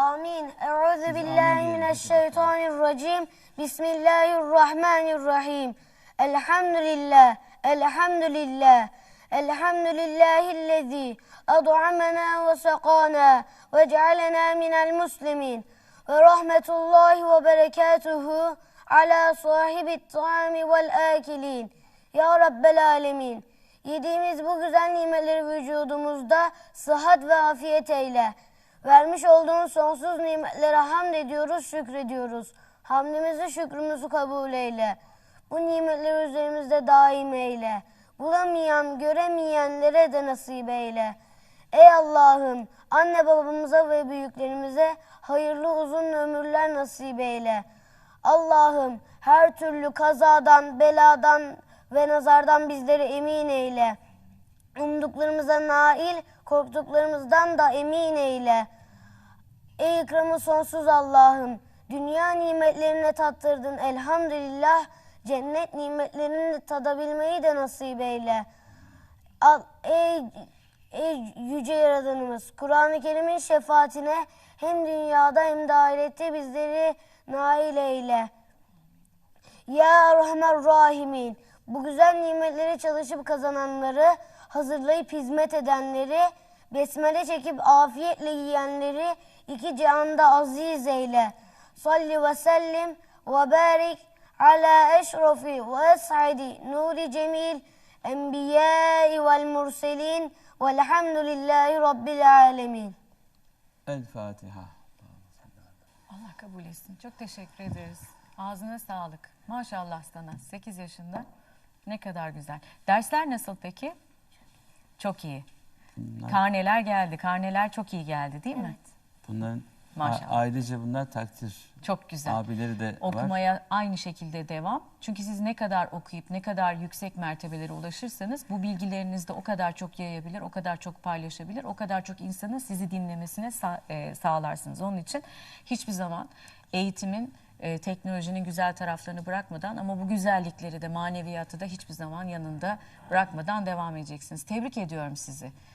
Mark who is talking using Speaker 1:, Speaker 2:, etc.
Speaker 1: Amin. Euzu billahi mineşşeytanirracim. Bismillahirrahmanirrahim. Elhamdülillah. Elhamdülillah. Elhamdülillahillezî ad'amena ve sakana ve cealena minel muslimin. Ve rahmetullahi ve berekatuhu ala sahibit ta'ami vel akilin. Ya Rabbel alemin. Yediğimiz bu güzel nimetleri vücudumuzda sıhhat ve afiyet eyle. Vermiş olduğun sonsuz nimetlere hamd ediyoruz, şükrediyoruz. Hamdimizi, şükrümüzü kabul eyle. Bu nimetleri üzerimizde daim eyle. Bulamayan, göremeyenlere de nasip eyle. Ey Allah'ım, anne babamıza ve büyüklerimize hayırlı uzun ömürler nasip eyle. Allah'ım, her türlü kazadan, beladan ve nazardan bizleri emin eyle. Umduklarımıza nail, korktuklarımızdan da emin eyle. Ey ikramı sonsuz Allah'ım, dünya nimetlerine tattırdın elhamdülillah, cennet nimetlerini tadabilmeyi de nasip eyle. Al, ey, ey yüce yaradanımız, Kur'an-ı Kerim'in şefaatine hem dünyada hem de ahirette bizleri nail eyle. Ya Rahman Rahimin, bu güzel nimetleri çalışıp kazananları, hazırlayıp hizmet edenleri, besmele çekip afiyetle yiyenleri iki cihanda aziz eyle. Salli ve sellim ve barik ala eşrafi ve es'adi nuri cemil enbiyai vel murselin velhamdülillahi rabbil alemin.
Speaker 2: El Fatiha.
Speaker 3: Allah kabul etsin. Çok teşekkür ederiz. Ağzına sağlık. Maşallah sana. 8 yaşında. Ne kadar güzel. Dersler nasıl peki? Çok iyi. Karneler geldi. Karneler çok iyi geldi değil mi?
Speaker 2: Bunların
Speaker 3: Maşallah.
Speaker 2: a- ayrıca bunlar takdir.
Speaker 3: Çok güzel.
Speaker 2: Abileri de var.
Speaker 3: Okumaya aynı şekilde devam. Çünkü siz ne kadar okuyup ne kadar yüksek mertebelere ulaşırsanız bu bilgilerinizi de o kadar çok yayabilir, o kadar çok paylaşabilir, o kadar çok insanın sizi dinlemesine sa- e, sağlarsınız. Onun için hiçbir zaman eğitimin, e, teknolojinin güzel taraflarını bırakmadan ama bu güzellikleri de maneviyatı da hiçbir zaman yanında bırakmadan devam edeceksiniz. Tebrik ediyorum sizi.